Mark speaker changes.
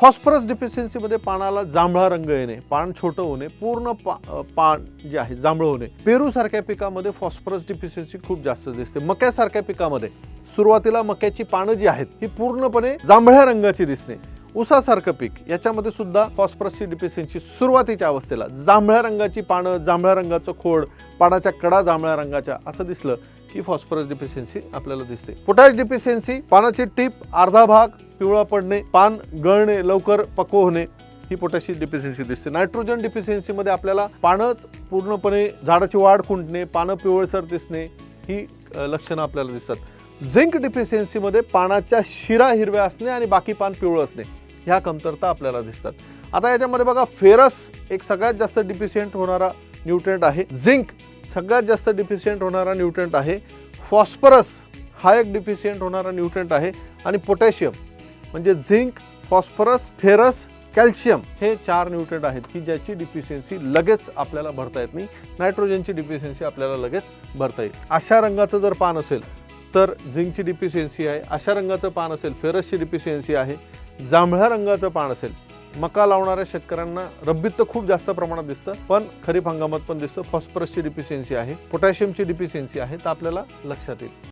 Speaker 1: Phosphorus डिफिशियन्सीमध्ये पानाला जांभळा रंग येणे पान छोटं होणे पूर्ण पा पान जे आहे जांभळं होणे. पेरूसारख्या पिकामध्ये फॉस्फरस डिफिशियन्सी खूप जास्त दिसते. मक्यासारख्या पिकामध्ये सुरुवातीला मक्याची पानं जी आहेत ही पूर्णपणे जांभळ्या रंगाची दिसणे. उसासारखं पीक याच्यामध्ये सुद्धा फॉस्फरसची डिफिशियन्सी सुरुवातीच्या अवस्थेला जांभळ्या रंगाची पानं जांभळ्या रंगाचं खोड पानाच्या कडा जांभळ्या रंगाच्या असं दिसलं की फॉस्फरस डिफिशियन्सी आपल्याला दिसते. पोटॅश डिफिशियन्सी पानाची टीप अर्धा भाग पिवळा पडणे पान गळणे लवकर पक्व होणे ही पोटॅशियम डिफिशियन्सी दिसते. नायट्रोजन डिफिशियन्सीमध्ये आपल्याला पानच पूर्णपणे झाडाची वाढ खुंटणे पानं पिवळसर दिसणे ही लक्षणं आपल्याला दिसतात. झिंक डिफिशियन्सीमध्ये पानाच्या शिरा हिरव्या असणे आणि बाकी पान पिवळं असणे ह्या कमतरता आपल्याला दिसतात. आता याच्यामध्ये बघा फेरस एक सगळ्यात जास्त डिफिशियंट होणारा न्यूट्रंट आहे. झिंक सगळ्यात जास्त डिफिशियंट होणारा न्यूट्रंट आहे. फॉस्फरस हा एक डिफिशियंट होणारा न्यूट्रंट आहे. आणि पोटॅशियम म्हणजे झिंक फॉस्फरस फेरस कॅल्शियम हे चार न्यूट्रिएंट आहेत की ज्याची डिफिशियन्सी लगेच आपल्याला भरता येत नाही. नायट्रोजनची डिफिशियन्सी आपल्याला लगेच भरता येईल. अशा रंगाचं जर पान असेल तर झिंकची डिफिशियन्सी आहे. अशा रंगाचं पान असेल फेरसची डिफिशियन्सी आहे. जांभळ्या रंगाचं पान असेल मका लावणाऱ्या शेतकऱ्यांना रब्बीत तर खूप जास्त प्रमाणात दिसतं पण खरीप हंगामात पण दिसतं. फॉस्फरसची डिफिशियन्सी आहे पोटॅशियमची डिफिशियन्सी आहे तर आपल्याला लक्षात येईल.